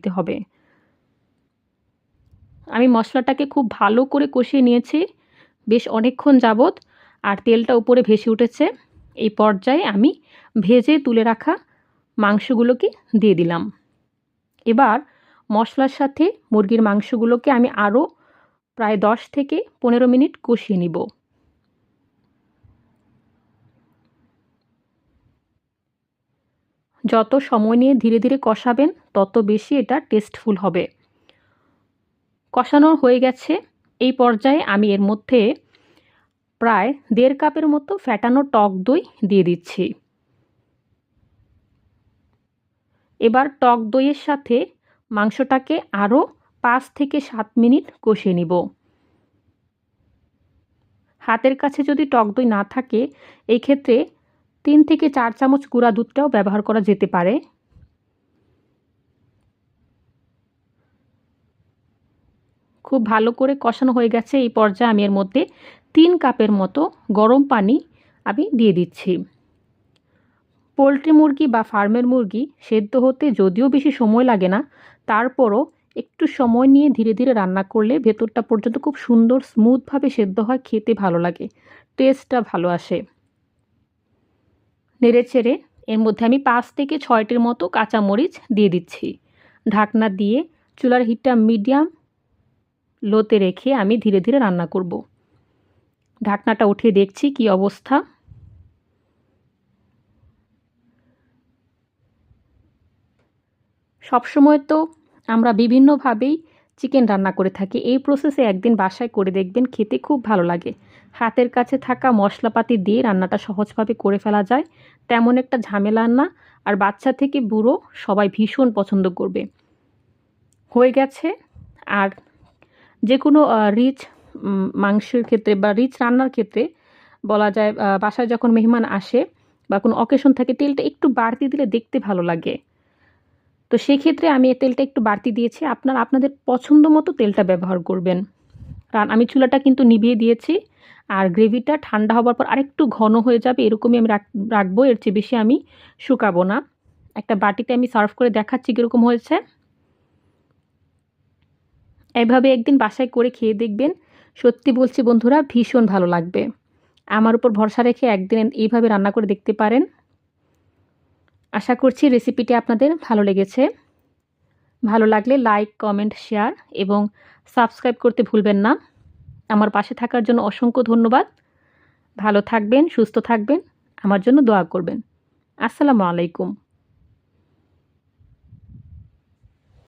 দিতে হবে। আমি মশলাটাকে খুব ভালো করে কষিয়ে নিয়েছি। বেশ অনেকক্ষণ যাবত আর তেলটা উপরে ভেসে উঠেছে। এই পর্যায়ে আমি ভেজে তুলে রাখা মাংসগুলোকে দিয়ে দিলাম। এবার মশলার সাথে মুরগির মাংসগুলোকে আমি আরও প্রায় দশ থেকে পনেরো মিনিট কষিয়ে নিব। যত সময় নিয়ে ধীরে ধীরে কষাবেন, তত বেশি এটা টেস্টফুল হবে। কষানো হয়ে গেছে। এই পর্যায়ে আমি এর মধ্যে প্রায় দেড় কাপের মতো ফ্যাটানো টক দই দিয়ে দিচ্ছি। এবার টক দইয়ের সাথে মাংসটাকে আরও পাঁচ থেকে সাত মিনিট কষিয়ে নিব। হাতের কাছে যদি টক দই না থাকে, এই ক্ষেত্রে তিন থেকে চার চামচ গুঁড়া দুধটাও ব্যবহার করা যেতে পারে। খুব ভালো করে কষানো হয়ে গেছে এই পর্যায়ে আমি এর মধ্যে তিন কাপের মতো গরম পানি আমি দিয়ে দিচ্ছি। পোলট্রি মুরগি বা ফার্মের মুরগি সেদ্ধ হতে যদিও বেশি সময় লাগে না, তারপরও একটু সময় নিয়ে ধীরে ধীরে রান্না করলে ভেতরটা পর্যন্ত খুব সুন্দর স্মুথভাবে সেদ্ধ হয়, খেতে ভালো লাগে, টেস্টটা ভালো আসে। নেড়ে চেড়ে এর মধ্যে আমি পাঁচ থেকে ছয়টির মতো কাঁচামরিচ দিয়ে দিচ্ছি। ঢাকনা দিয়ে চুলার হিটটা মিডিয়াম লোতে রেখে আমি ধীরে ধীরে রান্না করব। ঢাকনাটা উঠিয়ে দেখছি কি অবস্থা। সবসময় তো আমরা বিভিন্নভাবেই চিকেন রান্না করে থাকি। এই প্রসেসে একদিন বাসায় করে দেখবেন খেতে খুব ভালো লাগে। হাতের কাছে থাকা মশলাপাতি দিয়ে রান্নাটা সহজভাবে করে ফেলা যায়। তেমন একটা ঝামেলা না। আর বাচ্চা থেকে বুড়ো সবাই ভীষণ পছন্দ করবে। হয়ে গেছে। আর যে কোনো রিচ মাংসের ক্ষেত্রে বা রিচ রান্নার ক্ষেত্রে বলা যায় বাসায় যখন মেহমান আসে বা কোনো অকেশন থাকে, তেলটা একটু বাড়তি দিলে দেখতে ভালো লাগে। তো সেক্ষেত্রে আমি এই তেলটা একটু বাড়তি দিয়েছি। আপনার আপনাদের পছন্দ মতো তেলটা ব্যবহার করবেন। কারণ আমি চুলাটা কিন্তু নিভিয়ে দিয়েছি আর গ্রেভিটা ঠান্ডা হবার পর আরেকটু ঘন হয়ে যাবে এরকমই আমি রাখব। এর চেয়ে বেশি আমি শুকাবো না। একটা বাটিতে আমি সার্ভ করে দেখাচ্ছি কীরকম হয়েছে। এভাবে একদিন বাসায় করে খেয়ে দেখবেন। সত্যি বলছি বন্ধুরা, ভীষণ ভালো লাগবে। আমার উপর ভরসা রেখে একদিন এইভাবে রান্না করে দেখতে পারেন। আশা করছি রেসিপিটি আপনাদের ভালো লেগেছে। ভালো লাগলে লাইক কমেন্ট শেয়ার এবং সাবস্ক্রাইব করতে ভুলবেন না। আমার পাশে থাকার জন্য অসংখ্য ধন্যবাদ। ভালো থাকবেন, সুস্থ থাকবেন, আমার জন্য দোয়া করবেন। আসসালামু আলাইকুম।